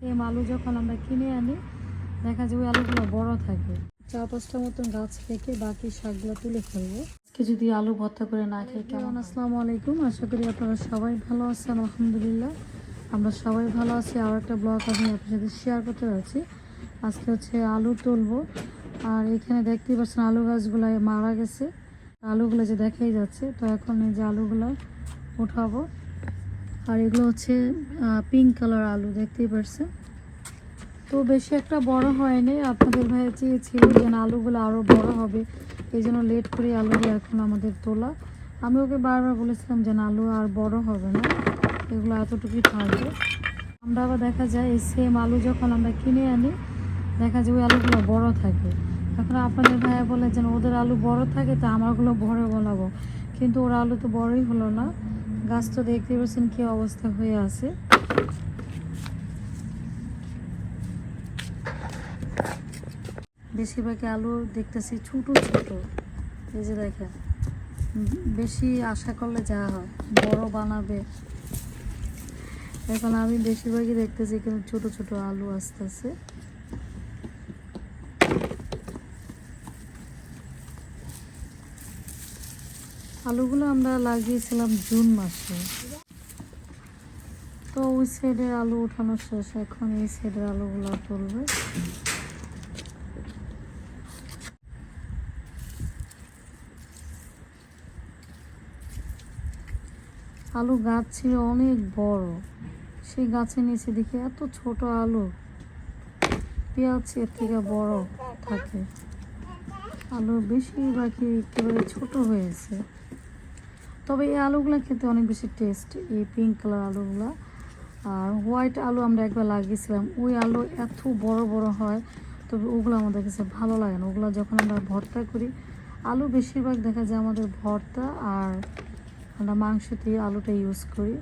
Same আলু যখন আমরা কিনে আনি, দেখা যায় ওই আলুগুলো বড় থাকে। চার পাঁচটা মতন গাছ থেকে বাকি শাকগুলো তুলে ফেলব। আজকে যদি আলু ভর্তা করে না খাই, কেমন? আসসালামু আলাইকুম, আশা করি আপনারা সবাই ভালো আছেন, আলহামদুলিল্লাহ। আমরা সবাই ভালো আছি। আর একটা ব্লগ আমি আপনার সাথে শেয়ার করতে যাচ্ছি। আজকে হচ্ছে আলু তুলবো। আর এখানে দেখতেই পাচ্ছেন আলু গাছগুলো মারা গেছে। আলুগুলো যে দেখাই যাচ্ছে, তো এখন এই যে আলুগুলো উঠাবো। আর এগুলো হচ্ছে পিঙ্ক কালার আলু, দেখতেই পারছেন? তো বেশি একটা বড় হয়নি। আপনাদের ভাই চেয়েছিল যে না আলুগুলো আরও বড় হবে। এই জন্য লেট করে আলুগুলো এখন আমাদের তোলা। আমি ওকে বারবার বলেছিলাম যেন আলু আর বড় হবে না। এগুলো এতটুকুই থাকবে। আমরা আবার দেখা যায়, এই সেম আলু যখন আমরা কিনে আনি, দেখা যায় ওই আলুগুলো বড় থাকে। এখন আপনাদের ভাইয়া বলে যেন ওদের আলু বড় থাকে, তা আমারগুলো বড় বলাবো। কিন্তু ওর আলু তো বড়ই হলো না। গাছ তো দেখতে পাচ্ছেন কি অবস্থা হয়ে আছে। বেশিরভাগ আলু দেখতেছি ছোট ছোট। এই যে দেখেন, বেশি আশা করলে যা হয়, বড় বানাবে। এখন আমি বেশিরভাগই দেখতেছি কিন্তু ছোট ছোট আলু আসতেছে আলুগুলো আমরা লাগিয়েছিলাম জুন মাসে। তো ওই সাইডের আলু উঠানো শেষ, এখন এই সাইডের আলুগুলো তুলবে। আলু গাছ ছিল অনেক বড়। সেই গাছের নিচে দেখি এত ছোট আলু, পেঁয়াজ এর থেকে বড় থাকে। আলু বেশিরভাগই একেবারে ছোট হয়েছে। তবে এই আলুগুলো খেতে অনেক বেশি টেস্ট এই পিঙ্ক কালার আলুগুলো। আর হোয়াইট আলু আমরা একবার লাগিয়েছিলাম, ওই আলু এত বড় বড় হয়, তবে ওগুলো আমাদের কাছে ভালো লাগে না। ওগুলো যখন আমরা ভর্তা করি, আলু বেশিরভাগ দেখা যায় আমাদের ভর্তা আর আমরা মাংসতে আলুটা ইউজ করি।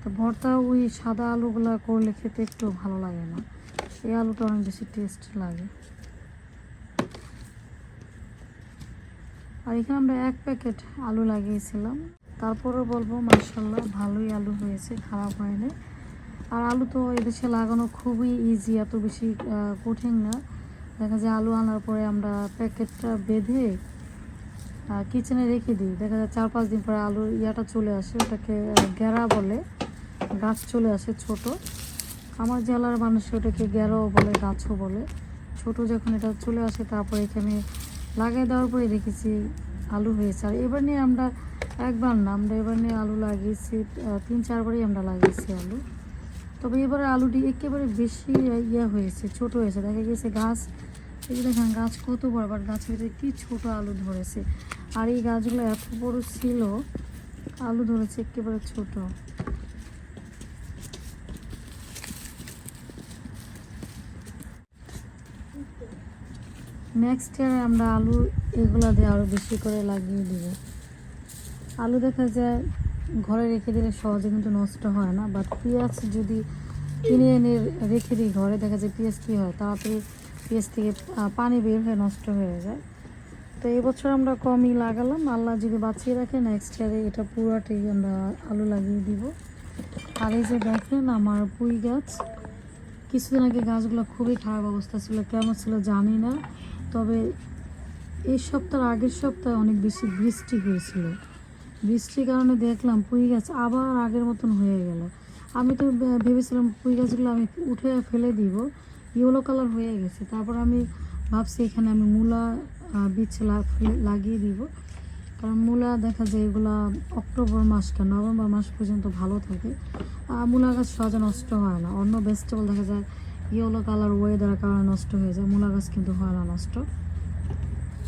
তো ভর্তা ওই সাদা আলুগুলো করলে খেতে একটু ভালো লাগে না। এই আলুটা অনেক বেশি টেস্ট লাগে। আর এখানে আমরা এক প্যাকেট আলু লাগিয়েছিলাম। তারপরেও বলব মার্শাল্লাহ ভালোই আলু হয়েছে, খারাপ হয়নি। আর আলু তো এদেশে লাগানো খুবই ইজি এত বেশি কঠিন না। দেখা যায় আলু আনার পরে আমরা প্যাকেটটা বেঁধে কিচেনে রেখে দিই। দেখা যায় চার পাঁচ দিন পরে আলুর ইয়াটা চলে আসে, ওটাকে গ্যারা বলে, গাছ চলে আসে ছোট। আমার জেলার মানুষ ওটাকে গ্যারাও বলে, গাছও বলে। ছোট যখন এটা চলে আসে, তারপরে এখানে লাগাই দেওয়ার পরে দেখেছি আলু হয়েছে। আর এবার নিয়ে আমরা একবার না, আমরা এবার নিয়ে আলু লাগিয়েছি তিন চারবারই আমরা লাগিয়েছি আলু। তবে এবারে আলুটি একেবারে বেশি ইয়ে হয়েছে, ছোট হয়েছে। দেখা গেছে গাছ, এই যে দেখেন গাছ কত বড় বাট গাছের ভিতরে কী ছোট আলু ধরেছে। আর এই গাছগুলো এত বড় ছিল, আলু ধরেছে একেবারে ছোট। নেক্সট ইয়ারে আমরা আলু এগুলো দিয়ে আরও বেশি করে লাগিয়ে দিব। আলু দেখা যায় ঘরে রেখে দিলে সহজে কিন্তু নষ্ট হয় না বাট পেঁয়াজ যদি কিনে এনে রেখে দিই ঘরে, দেখা যায় পেঁয়াজ কী হয়, তাড়াতাড়ি পেঁয়াজ থেকে পানি বের হয়ে নষ্ট হয়ে যায়। তো এবছর আমরা কমই লাগালাম। আল্লাহ যদি বাঁচিয়ে রাখে নেক্সট ইয়ারে এটা পুরোটাই আমরা আলু লাগিয়ে দিব। আর এই যে দেখেন আমার পুঁই গাছ, কিছুদিন আগে গাছগুলো খুবই খারাপ অবস্থা ছিল, কেমন ছিল জানি না। তবে এই সপ্তাহ আগের সপ্তাহে অনেক বেশি বৃষ্টি হয়েছিল। বৃষ্টির কারণে দেখলাম পুঁই গাছ আবার আগের মতন হয়ে গেল। আমি তো ভেবেছিলাম পুঁই গাছগুলো আমি উঠে ফেলে দিব, ইয়েলো কালার হয়ে গেছে। তারপর আমি ভাবছি এখানে আমি মূলা বীজ লাগিয়ে দিব। কারণ মূলা দেখা যায় এগুলা অক্টোবর মাস নভেম্বর মাস পর্যন্ত ভালো থাকে। মূলা গাছ সহজে নষ্ট হয় না। অন্য ভেজিটেবল দেখা যায় ইয়েলো কালার ওয়েদার কারণে নষ্ট হয়ে যায়, মূলা গাছ কিন্তু হয় না নষ্ট।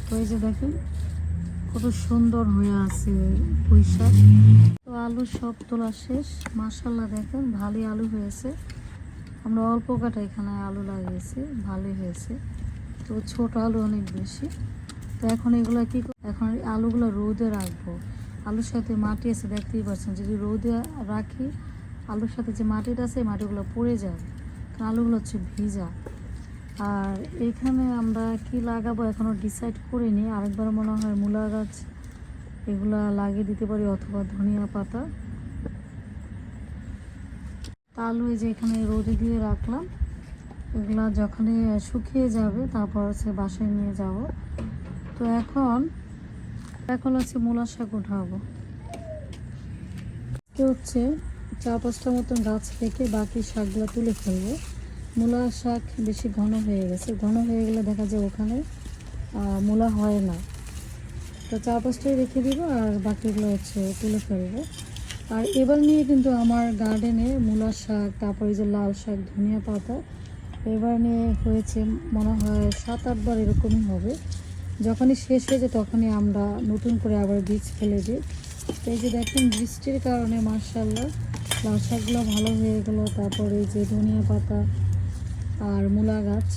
তো এই যে দেখেন, কত সুন্দর হয়ে আছে পুঁই শাক। তো আলু সব তোলা শেষ। মাসাল্লাহ দেখেন ভালোই আলু হয়েছে। আমরা অল্প কাটা এখানে আলু লাগিয়েছি ভালোই হয়েছে। তো ছোট আলু অনেক বেশি। তো এখন এগুলো কি এখন আলুগুলো রোদে রাখব। আলুর সাথে মাটি আছে, দেখতেই পাচ্ছেন। যদি রোদে রাখি, আলুর সাথে যে মাটিটা আছে মাটিগুলো পড়ে কারণ আলুগুলো হচ্ছে ভিজা। আর এখানে আমরা কি লাগাবো এখনও ডিসাইড করিনি। আরেকবার মনে হয় মূলা গাছ এগুলা লাগিয়ে দিতে পারি অথবা ধনিয়া পাতা। আলু এই যে এখানে রোদে দিয়ে রাখলাম। এগুলা যখনই শুকিয়ে যাবে তারপর হচ্ছে বাসায় নিয়ে যাব। তো এখন এখন হচ্ছে মূলা শাক উঠাবো। হচ্ছে চার পাঁচটা মতন গাছ থেকে বাকি শাকগুলো তুলে ফেলব। মূলা শাক বেশি ঘন হয়ে গেছে। ঘন হয়ে গেলে দেখা যায় ওখানে মূলা হয় না। তো চার পাঁচটাই রেখে দিব আর বাকিগুলো হচ্ছে তুলে ফেলব। আর এবার নিয়ে কিন্তু আমার গার্ডেনে মূলা শাক, তারপরে যে লাল শাক, ধনিয়া পাতা, এবার নিয়ে হয়েছে মনে হয় সাত আটবার এরকমই হবে। যখনই শেষ হয়ে যায় তখনই আমরা নতুন করে আবার বীজ ফেলে দিই। তো এই যে দেখেন বৃষ্টির কারণে মার্শাল্লাহ লাল শাকগুলো ভালো হয়ে গেলো, তারপরে যে ধনিয়া পাতা আর মূলা গাছ।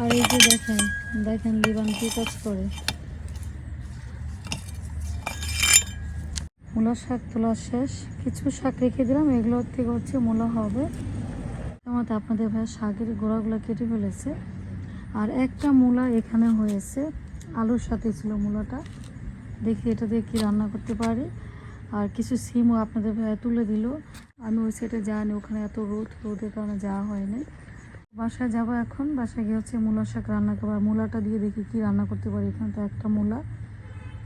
আর এই যে দেখেন দেখেন লিবান কি কাজ করে। মূলা শাক তোলা শেষ। কিছু শাক রেখে দিলাম, এগুলোর থেকে হচ্ছে মূলা হবে। মতো আপনাদের ভাই শাকের গোড়াগুলো কেটে ফেলেছে। আর একটা মূলা এখানে হয়েছে, আলুর সাথে ছিল মূলাটা। দেখি এটা দিয়ে কি রান্না করতে পারি। আর কিছু সিমও আপনাদের তুলে দিল। আমি ওই সাইডে যাইনি, ওখানে এত রোদ, রোদের কারণে যাওয়া হয়নি। বাসায় যাব এখন, বাসায় গিয়ে হচ্ছে মূলা শাক রান্না করব। মূলাটা দিয়ে দেখি কি রান্না করতে পারি। এখানে তো একটা মূলা,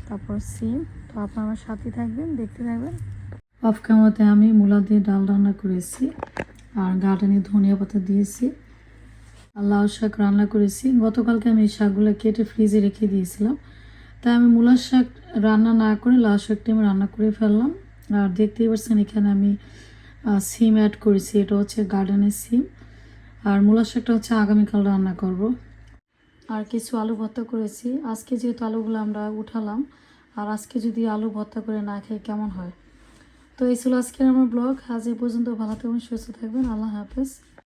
তারপর সিম। তো আপনারা আমার সাথে থাকবেন, দেখতে থাকবেন। অফ ক্যামেরাতে আমি মূলা দিয়ে ডাল রান্না করেছি আর গার্ডেনে ধনিয়া পাতা দিয়েছি আর লাউ শাক রান্না করেছি। গতকালকে আমি এই শাকগুলো কেটে ফ্রিজে রেখে দিয়েছিলাম। তাই আমি মূলার শাক রান্না না করে লাউ শাকটা আমি রান্না করে ফেললাম। আর দেখতেই পাচ্ছেন এখানে আমি সিম অ্যাড করেছি। এটা হচ্ছে গার্ডেনের সিম। আর মূলার শাকটা হচ্ছে আগামীকাল রান্না করব। আর কিছু আলু ভর্তা করেছি। আজকে যেহেতু আলুগুলো আমরা উঠালাম, আর আজকে যদি আলু ভর্তা করে না খাই কেমন হয়? তো এই ছিল আজকের আমার ব্লগ। আজ এই পর্যন্ত ভালো থাকবেন সুস্থ থাকবেন। আল্লাহ হাফেজ।